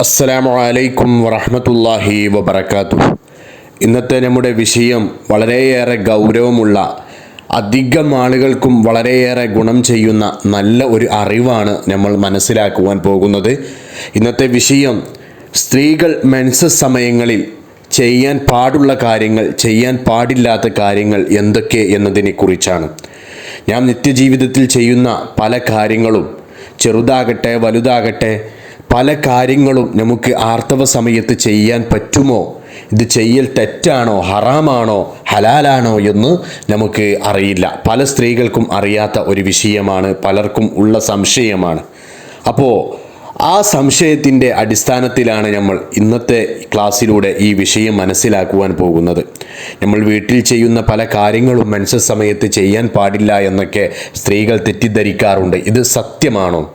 അസ്സലാമു അലൈക്കും വറഹമത്തല്ലാഹി വബർക്കാത്തു ഇന്നത്തെ നമ്മുടെ വിഷയം വളരെയേറെ ഗൗരവമുള്ള അധികം ആളുകൾക്കും വളരെയേറെ ഗുണം ചെയ്യുന്ന നല്ല ഒരു അറിവാണ് നമ്മൾ മനസ്സിലാക്കുവാൻ പോകുന്നത്. ഇന്നത്തെ വിഷയം സ്ത്രീകൾ മെൻസസ് സമയങ്ങളിൽ ചെയ്യാൻ പാടുള്ള കാര്യങ്ങൾ ചെയ്യാൻ പാടില്ലാത്ത കാര്യങ്ങൾ എന്തൊക്കെ എന്നതിനെ കുറിച്ചാണ്. ഞാൻ നിത്യജീവിതത്തിൽ ചെയ്യുന്ന പല കാര്യങ്ങളും ചെറുതാകട്ടെ വലുതാകട്ടെ പല കാര്യങ്ങളും നമുക്ക് ആർത്തവ സമയത്ത് ചെയ്യാൻ പറ്റുമോ? ഇത് ചെയ്യൽ തെറ്റാണോ? ഹറാമാണോ? ഹലാലാണോ എന്ന് നമുക്ക് അറിയില്ല. പല സ്ത്രീകൾക്കും അറിയാത്ത ഒരു വിഷയമാണ് പലർക്കും ഉള്ള സംശയമാണ്. അപ്പോൾ ആ സംശയത്തിന്റെ അടിസ്ഥാനത്തിലാണ് നമ്മൾ ഇന്നത്തെ ക്ലാസ്സിലൂടെ ഈ വിഷയം മനസ്സിലാക്കുവാൻ പോകുന്നത്. നമ്മൾ വീട്ടിൽ ചെയ്യുന്ന പല കാര്യങ്ങളും മനുഷ്യ സമയത്ത് ചെയ്യാൻ പാടില്ല എന്നൊക്കെ സ്ത്രീകൾ തെറ്റിദ്ധരിക്കാറുണ്ട്. ഇത് സത്യമാണോ?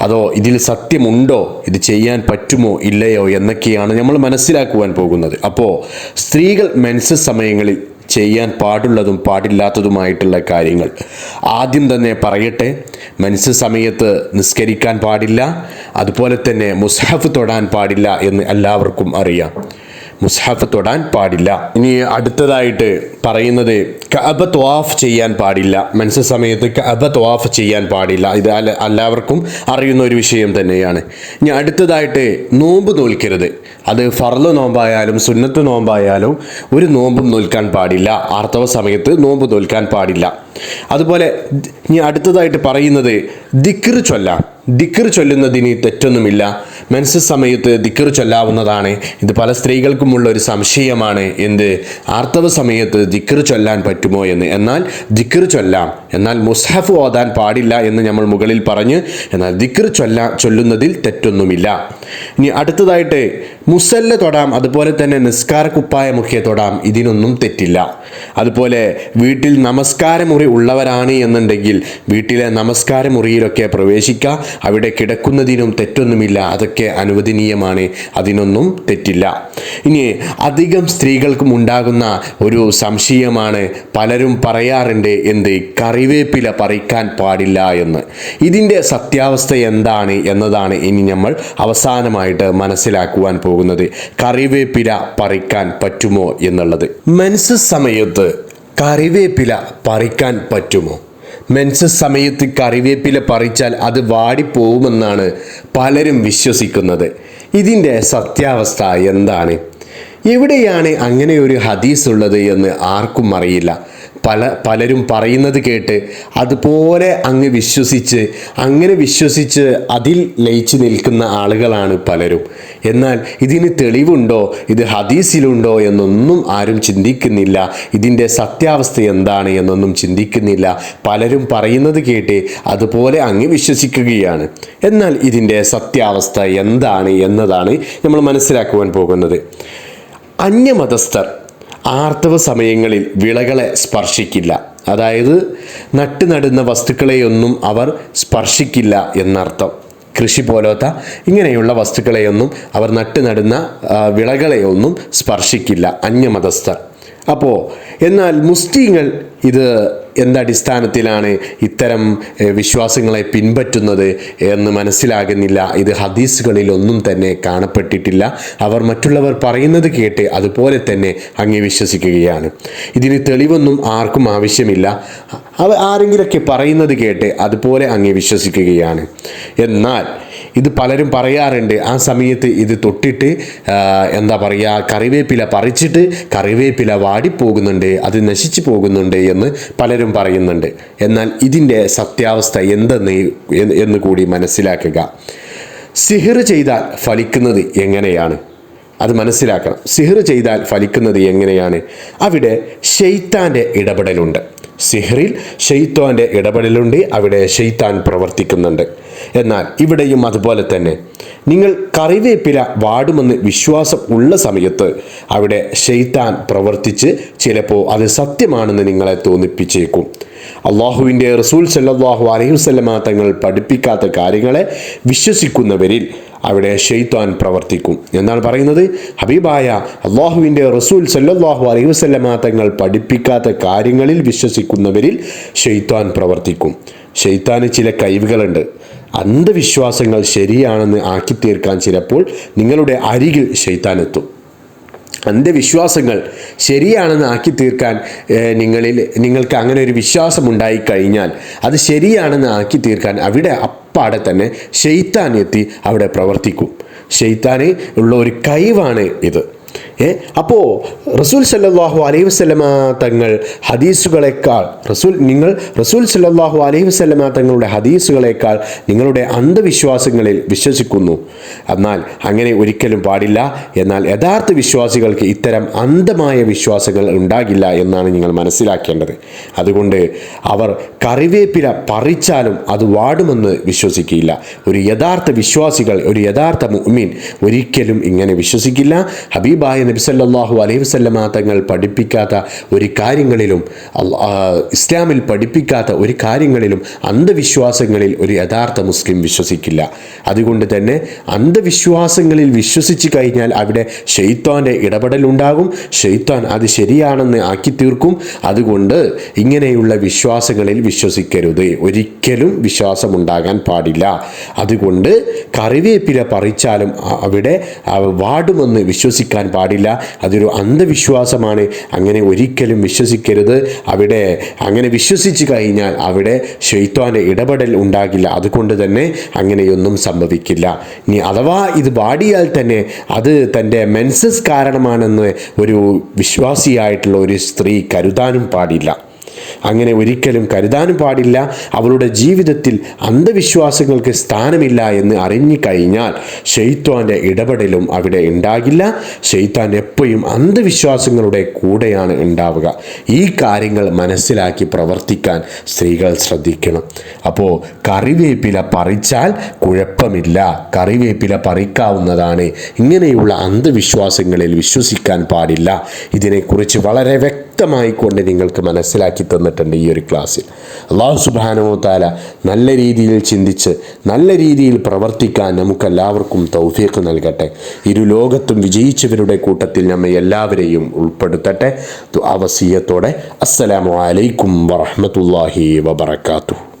അതോ ഇതിൽ സത്യമുണ്ടോ? ഇത് ചെയ്യാൻ പറ്റുമോ? ഇല്ലയോ? എന്നൊക്കെയാണ് നമ്മൾ മനസ്സിലാക്കുവാൻ പോകുന്നത്. അപ്പോൾ സ്ത്രീകൾ മെൻസസ് സമയങ്ങളിൽ ചെയ്യാൻ പാടുള്ളതും പാടില്ലാത്തതുമായിട്ടുള്ള കാര്യങ്ങൾ. ആദ്യം തന്നെ പറയട്ടെ മനസ്സ് സമയത്ത് നിസ്കരിക്കാൻ പാടില്ല അതുപോലെ തന്നെ മുസ്ഹഫ് തൊടാൻ പാടില്ല എന്ന് എല്ലാവർക്കും അറിയാം. മുസ്ഹഫ് തൊടാൻ പാടില്ല. ഇനി അടുത്തതായിട്ട് പറയുന്നത് കഅബ ത്വാഫ് ചെയ്യാൻ പാടില്ല. മനസ്സ് സമയത്ത് കഅബ ത്വാഫ് ചെയ്യാൻ പാടില്ല. ഇത് എല്ലാവർക്കും അറിയുന്ന ഒരു വിഷയം തന്നെയാണ്. ഇനി അടുത്തതായിട്ട് നോമ്പ് നോൽക്കരുത്. അത് ഫർൾ നോമ്പായാലും സുന്നത്ത് നോമ്പായാലും ഒരു നോമ്പും നോൽക്കാൻ പാടില്ല. ആർത്തവ സമയത്ത് നോമ്പ് നോൽക്കാൻ പാടില്ല. അതുപോലെ ഇനി അടുത്തതായിട്ട് പറയുന്നത് ദിക്ർ ചൊല്ലാം. ദിക്ർ ചൊല്ലുന്നതിന് തെറ്റൊന്നുമില്ല. മനസ്സ് സമയത്ത് ദിക്ർ ചൊല്ലാവുന്നതാണ്. ഇത് പല സ്ത്രീകൾക്കുമുള്ള ഒരു സംശയമാണ് എന്ത്? ആർത്തവ സമയത്ത് ദിക്ർ ചൊല്ലാൻ പറ്റുമോ എന്ന്. എന്നാൽ ദിക്കർ ചൊല്ലാം. എന്നാൽ മുസ്ഹഫ് ഓതാൻ പാടില്ല എന്ന് നമ്മൾ മുകളിൽ പറഞ്ഞ് എന്നാൽ ദിക്കർ ചൊല്ലാ ചൊല്ലുന്നതിൽ തെറ്റൊന്നുമില്ല. ഇനി അടുത്തതായിട്ട് മുസല്ല തൊടാം അതുപോലെ തന്നെ നിസ്കാര കുപ്പായമൊക്കെ തൊടാം. ഇതിനൊന്നും തെറ്റില്ല. അതുപോലെ വീട്ടിൽ നമസ്കാരമുറി ഉള്ളവരാണ് എന്നുണ്ടെങ്കിൽ വീട്ടിലെ നമസ്കാരമുറിയിലൊക്കെ പ്രവേശിക്കുക അവിടെ കിടക്കുന്നതിനും തെറ്റൊന്നുമില്ല. അതൊക്കെ അനുവദനീയമാണ്. അതിനൊന്നും തെറ്റില്ല. ഇനി അധികം സ്ത്രീകൾക്കും ഉണ്ടാകുന്ന ഒരു സംശയമാണ് പലരും പറയാറുണ്ട് എന്ത്? കറിവേപ്പില പറിക്കാൻ പാടില്ല എന്ന്. ഇതിന്റെ സത്യാവസ്ഥ എന്താണ് എന്നതാണ് ഇനി നമ്മൾ അവസാനമായിട്ട് മനസ്സിലാക്കുവാൻ പോകുന്നത് കറിവേപ്പില പറിക്കാൻ പറ്റുമോ എന്നുള്ളത്. മെൻസ് സമയത്ത് കറിവേപ്പില പറിക്കാൻ പറ്റുമോ? മെൻസ് സമയത്ത് കറിവേപ്പില പറിച്ചാൽ അത് വാടിപ്പോവുമെന്നാണ് പലരും വിശ്വസിക്കുന്നത്. ഇതിന്റെ സത്യാവസ്ഥ എന്താണ്? എവിടെയാണ് അങ്ങനെ ഒരു ഹദീസ് ഉള്ളത് എന്ന് ആർക്കും അറിയില്ല. പല പലരും പറയുന്നത് കേട്ട് അതുപോലെ അങ്ങ് വിശ്വസിച്ച് അങ്ങനെ വിശ്വസിച്ച് അതിൽ ലയിച്ചു നിൽക്കുന്ന ആളുകളാണ് പലരും. എന്നാൽ ഇതിന് തെളിവുണ്ടോ? ഇത് ഹദീസിലുണ്ടോ എന്നൊന്നും ആരും ചിന്തിക്കുന്നില്ല. ഇതിന്റെ സത്യാവസ്ഥ എന്താണ് എന്നൊന്നും ചിന്തിക്കുന്നില്ല. പലരും പറയുന്നത് കേട്ട് അതുപോലെ അങ്ങ് വിശ്വസിക്കുകയാണ്. എന്നാൽ ഇതിന്റെ സത്യാവസ്ഥ എന്താണ് എന്നതാണ് നമ്മൾ മനസ്സിലാക്കുവാൻ പോകുന്നത്. അന്യമതസ്ഥർ ആർത്തവ സമയങ്ങളിൽ വിളകളെ സ്പർശിക്കില്ല. അതായത് നട്ടു നടുന്ന വസ്തുക്കളെയൊന്നും അവർ സ്പർശിക്കില്ല എന്നർത്ഥം. കൃഷി പോലത്തെ ഇങ്ങനെയുള്ള വസ്തുക്കളെയൊന്നും അവർ നട്ടു നടുന്ന വിളകളെയൊന്നും സ്പർശിക്കില്ല. അന്യമതസ്ഥർ അപ്പോൾ എന്നാൽ മുസ്ലിങ്ങൾ ഇത് എന്തടിസ്ഥാനത്തിലാണ് ഇത്തരം വിശ്വാസങ്ങളെ പിൻപറ്റുന്നത് എന്ന് മനസ്സിലാകുന്നില്ല. ഇത് ഹദീസുകളിൽ ഒന്നും തന്നെ കാണപ്പെട്ടിട്ടില്ല. അവർ മറ്റുള്ളവർ പറയുന്നത് കേട്ട് അതുപോലെ തന്നെ അങ്ങ് വിശ്വസിക്കുകയാണ്. ഇതിന് തെളിവൊന്നും ആർക്കും ആവശ്യമില്ല. അവ ആരെങ്കിലൊക്കെ പറയുന്നത് കേട്ട് അതുപോലെ അങ്ങ് വിശ്വസിക്കുകയാണ്. എന്നാൽ ഇത് പലരും പറയാറുണ്ട്. ആ സമയത്ത് ഇത് തൊട്ടിട്ട് എന്താ പറയുക കറിവേപ്പില പറിച്ചിട്ട് കറിവേപ്പില വാടിപ്പോകുന്നുണ്ട് അത് നശിച്ചു പോകുന്നുണ്ട് എന്ന് പലരും പറയുന്നുണ്ട്. എന്നാൽ ഇതിന്റെ സത്യാവസ്ഥ എന്തെന്ന് എന്ന് കൂടി മനസ്സിലാക്കുക. സിഹിർ ചെയ്താൽ ഫലിക്കുന്നത് എങ്ങനെയാണ്? അത് മനസ്സിലാക്കണം. സിഹർ ചെയ്താൽ ഫലിക്കുന്നത് എങ്ങനെയാണ്? അവിടെ ഷെയ്ത്താന്റെ ഇടപെടലുണ്ട്. സിഹറിൽ ഷെയ്ത്താന്റെ ഇടപെടലുണ്ട് അവിടെ ഷെയ്ത്താൻ പ്രവർത്തിക്കുന്നുണ്ട്. എന്നാൽ ഇവിടെയും അതുപോലെ തന്നെ നിങ്ങൾ കറിവേപ്പില വാടുമെന്ന് വിശ്വാസം ഉള്ള സമയത്ത് അവിടെ ഷെയ്ത്താൻ പ്രവർത്തിച്ച് ചിലപ്പോൾ അത് സത്യമാണെന്ന് നിങ്ങളെ തോന്നിപ്പിച്ചേക്കും. അള്ളാഹുവിന്റെ റസൂൽ സല്ലാഹു അലൈഹി വസല്ലമ തങ്ങൾ പഠിപ്പിക്കാത്ത കാര്യങ്ങളെ വിശ്വസിക്കുന്നവരിൽ അവിടെ ഷെയ്ത്താൻ പ്രവർത്തിക്കും. എന്നാണ് പറയുന്നത്? ഹബീബായ അള്ളാഹുവിന്റെ റസൂൽ സല്ലാഹു അലൈഹി വസല്ലമ തങ്ങൾ പഠിപ്പിക്കാത്ത കാര്യങ്ങളിൽ വിശ്വസിക്കുന്നവരിൽ ഷെയ്ത്താൻ പ്രവർത്തിക്കും. ഷെയ്ത്താന് ചില കഴിവുകളുണ്ട്. അന്ധവിശ്വാസങ്ങൾ ശരിയാണെന്ന് ആക്കി തീർക്കാൻ ചിലപ്പോൾ നിങ്ങളുടെ അരികിൽ ശൈത്താനെത്തും അന്ധവിശ്വാസങ്ങൾ ശരിയാണെന്ന് ആക്കി തീർക്കാൻ നിങ്ങളിൽ നിങ്ങൾക്ക് അങ്ങനെ ഒരു വിശ്വാസം ഉണ്ടായി കഴിഞ്ഞാൽ അത് ശരിയാണെന്ന് ആക്കി തീർക്കാൻ അവിടെ അപ്പാടെ തന്നെ ഷെയ്ത്താൻ എത്തി അവിടെ പ്രവർത്തിക്കും. ഷെയ്ത്താന് ഉള്ള ഒരു കഴിവാണ് ഇത്. അപ്പോൾ റസൂൽ സല്ലാഹു അലൈഹി വസ്ലമ തങ്ങൾ ഹദീസുകളെക്കാൾ റസൂൽ നിങ്ങൾ റസൂൽ സല്ലാഹു അലൈഹി വസ്ലമ തങ്ങളുടെ ഹദീസുകളെക്കാൾ നിങ്ങളുടെ അന്ധവിശ്വാസങ്ങളിൽ വിശ്വസിക്കുന്നു. എന്നാൽ അങ്ങനെ ഒരിക്കലും പാടില്ല. എന്നാൽ യഥാർത്ഥ വിശ്വാസികൾക്ക് ഇത്തരം അന്ധമായ വിശ്വാസങ്ങൾ ഉണ്ടാകില്ല എന്നാണ് നിങ്ങൾ മനസ്സിലാക്കേണ്ടത്. അതുകൊണ്ട് അവർ കറിവേപ്പില പറിച്ചാലും അത് വാടുമെന്ന് വിശ്വസിക്കില്ല. ഒരു യഥാർത്ഥ വിശ്വാസികൾ ഒരു യഥാർത്ഥ മുഅ്മിൻ ഒരിക്കലും ഇങ്ങനെ വിശ്വസിക്കില്ല. ഹബീബായ നബി സല്ലല്ലാഹു അലൈഹി വസല്ലമ തങ്ങൾ പഠിപ്പിക്കാത്ത ഒരു കാര്യങ്ങളിലും ഇസ്ലാമിൽ പഠിപ്പിക്കാത്ത ഒരു കാര്യങ്ങളിലും അന്ധവിശ്വാസങ്ങളിൽ ഒരു യഥാർത്ഥ മുസ്ലിം വിശ്വസിക്കില്ല. അതുകൊണ്ട് തന്നെ അന്ധവിശ്വാസങ്ങളിൽ വിശ്വസിച്ച് കഴിഞ്ഞാൽ അവിടെ ഷെയ്ത്താന്റെ ഇടപെടലുണ്ടാകും ഷെയ്ത്താൻ അത് ശരിയാണെന്ന് ആക്കി തീർക്കും അതുകൊണ്ട് ഇങ്ങനെയുള്ള വിശ്വാസങ്ങളിൽ വിശ്വസിക്കരുത്. ഒരിക്കലും വിശ്വാസമുണ്ടാകാൻ പാടില്ല. അതുകൊണ്ട് കറിവേപ്പില പറിച്ചാലും അവിടെ അവ വാടുമെന്ന് വിശ്വസിക്കാൻ പാടില്ല. അതൊരു അന്ധവിശ്വാസമാണ്. അങ്ങനെ ഒരിക്കലും വിശ്വസിക്കരുത്. അവിടെ അങ്ങനെ വിശ്വസിച്ച് കഴിഞ്ഞാൽ അവിടെ ഷെയ്ത്താന്റെ ഇടപെടൽ ഉണ്ടാകില്ല. അതുകൊണ്ട് തന്നെ അങ്ങനെയൊന്നും സംഭവിക്കില്ല. ഇനി അഥവാ ഇത് പാടിയാൽ തന്നെ അത് തന്റെ മെൻസസ് കാരണമാണെന്ന് ഒരു വിശ്വാസിയായിട്ടുള്ള ഒരു സ്ത്രീ കരുതാനും പാടില്ല. അങ്ങനെ ഒരിക്കലും കരുതാനും പാടില്ല. അവളുടെ ജീവിതത്തിൽ അന്ധവിശ്വാസങ്ങൾക്ക് സ്ഥാനമില്ല എന്ന് അറിഞ്ഞു കഴിഞ്ഞാൽ ഷെയ്ത്താന്റെ ഇടപെടലും അവിടെ ഉണ്ടാകില്ല. ഷെയ്ത്താൻ എപ്പോഴും അന്ധവിശ്വാസങ്ങളുടെ കൂടെയാണ് ഉണ്ടാവുക. ഈ കാര്യങ്ങൾ മനസ്സിലാക്കി പ്രവർത്തിക്കാൻ സ്ത്രീകൾ ശ്രദ്ധിക്കണം. അപ്പോൾ കറിവേപ്പില പറിച്ചാൽ കുഴപ്പമില്ല. കറിവേപ്പില പറിക്കാവുന്നതാണ്. ഇങ്ങനെയുള്ള അന്ധവിശ്വാസങ്ങളിൽ വിശ്വസിക്കാൻ പാടില്ല. ഇതിനെക്കുറിച്ച് വളരെ വ്യക്തമായി കൊണ്ട് നിങ്ങൾക്ക് മനസ്സിലാക്കി തന്നിട്ടുണ്ട് ഈ ഒരു ക്ലാസ്സിൽ. അള്ളാഹു സുബാനോ താല നല്ല രീതിയിൽ ചിന്തിച്ച് നല്ല രീതിയിൽ പ്രവർത്തിക്കാൻ നമുക്കെല്ലാവർക്കും തൗഫീഖ് നൽകട്ടെ. ഇരു ലോകത്തും വിജയിച്ചവരുടെ കൂട്ടത്തിൽ നമ്മെ എല്ലാവരെയും ഉൾപ്പെടുത്തട്ടെ. അവസീയത്തോടെ അസ്സലാമു അലൈക്കും വറഹ്മത്തുള്ളാഹി വബറകാതുഹു.